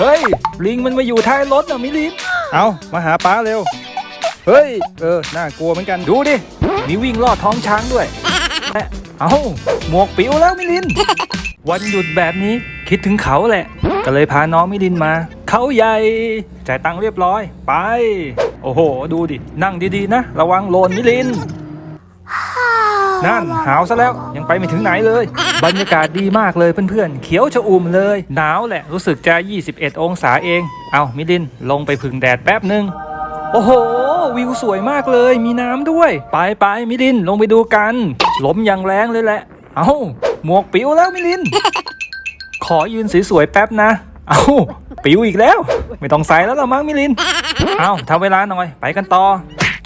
เฮ้ย ลิงมันมาอยู่ท้ายรถอะมิลินเอามาหาป้าเร็ว เฮ้ย เออ น่ากลัวเหมือนกัน ดูดิ มีวิ่งลอดท้องช้างด้วยแอะเอาหมวกปิวแล้วมิลิน วันหยุดแบบนี้คิดถึงเขาแหละ ก็เลยพาน้องมิลินมา เขาใหญ่ จ่ายตังค์เรียบร้อย ไป โอ้โห ดูดิ นั่งดีๆนะ ระวังโลนมิลิน นั่นหาวซะแล้วยังไปไม่ถึงไหนเลย บรรยากาศดีมากเลยเพื่อนๆ เขียวชอุ่มเลย หนาวแหละรู้สึกจะ 21 องศาเอง เอามิลินลงไปพึ่งแดดแป๊บหนึ่งโอ้โห วิวสวยมากเลยมีน้ำด้วย ไปไปมิลินลงไปดูกันลมอย่างแรงเลยแหละ เอาหมวกปิวแล้วมิลิน ขอยืนสวยๆแป๊บนะ เอาปิวอีกแล้ว ไม่ต้องใส่แล้วละมั้งมิลิน เอาทำเวลาหน่อย ไปกันต่อ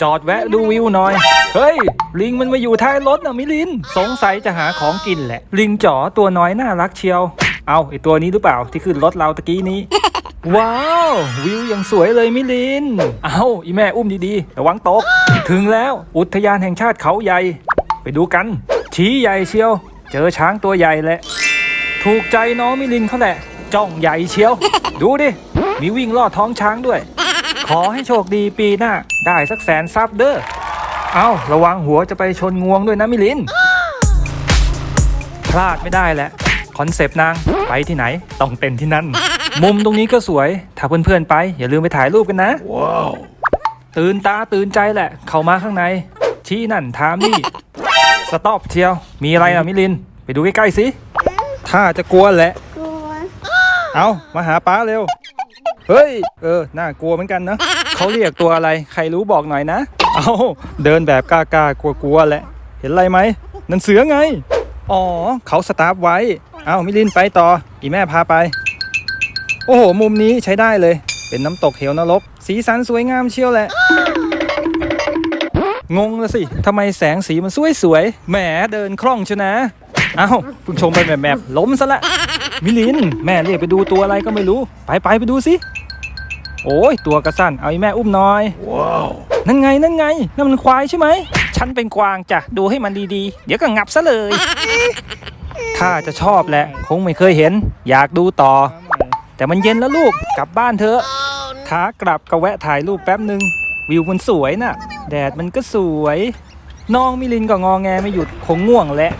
จอดแวะดูวิวหน่อย เฮ้ย ลิงมันมาอยู่ท้ายรถนะมิลิน สงสัยจะหาของกินแหละ ลิงจ๋อตัวน้อยน่ารักเชียว เอาไอตัวนี้หรือเปล่าที่ขึ้นรถเราตะกี้นี้ ว้าว วิวอย่างสวยเลยมิลิน เอาอีแม่อุ้มดีๆระวังตก ถึงแล้วอุทยานแห่งชาติเขาใหญ่ ไปดูกัน ชี้ใหญ่เชียว เจอช้างตัวใหญ่แหละ ถูกใจน้องมิลินเขาแหละ จ้องใหญ่เชียว ดูดิ มีวิ่งลอดท้องช้างด้วย ขอให้โชคดีปีหน้า ได้สักแสนซับเด้อ เอาระวังหัวจะไปชนงวงด้วยนะมิลิน พลาดไม่ได้แหละคอนเซปต์นางไปที่ไหนต้องเต้นที่นั่น มุมตรงนี้ก็สวย ถ้าเพื่อนๆไป อย่าลืมไปถ่ายรูปกันนะ ว้าว ตื่นตาตื่นใจแหละ เข้ามาข้างใน ชี้นั่นถามนี่ สต็อปเชียว มีอะไรอะมิลิน ไปดูใกล้ๆสิถ้าจะกลัวแหละ กลัว เอามาหาป้าเร็ว เฮ้ย เออ น่ากลัวเหมือนกันนะ เขาเรียกตัวอะไร ใครรู้บอกหน่อยนะ เอาเดินแบบกล้าๆกลัวๆแหละ เห็นอะไรไหมนั่นเสือไง อ๋อ เขาสตาร์ฟไว้ เอามิลินไปต่อ อีแม่พาไป โอ้โห มุมนี้ใช้ได้เลย เป็นน้ำตกเหวนรก สีสันสวยงามเชียวแหละ งงละสิทำไมแสงสีมันสวยสวยๆแหมเดินคล่องชนะ เอ้าเพิ่งชมไปแบบแบบๆล้มซะละ มิลิน แม่เรียกไปดูตัวอะไรก็ไม่รู้ ไปไปไปดูสิ โอ้ยตัวกระสั้นเอาอีแม่อุ้มหน่อยว้าวนั่นไงนั่นไงนั่นมันควายใช่ไหมฉันเป็นกวางจ้ะดูให้มันดีๆ เดี๋ยวก็งับซะเลยถ้าจะชอบแหละ คงไม่เคยเห็น อยากดูต่อ แต่มันเย็นแล้วลูกกลับบ้านเถอะขากลับก็แวะถ่ายรูปแป๊บหนึ่งวิวมันสวยน่ะ แดดมันก็สวย น้องมิลินก็งอแงไม่หยุดคงง่วงแหละ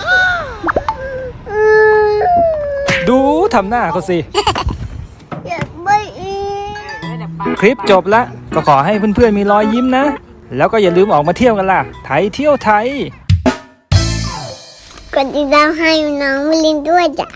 ดูทำหน้าเขาสิ อยากไปอีก คลิปจบแล้วก็ขอให้เพื่อนๆมีรอยยิ้มนะ แล้วก็อย่าลืมออกมาเที่ยวกันล่ะ ไทยเที่ยวไทย กดติดตามให้น้องมิลินด้วยจ้ะ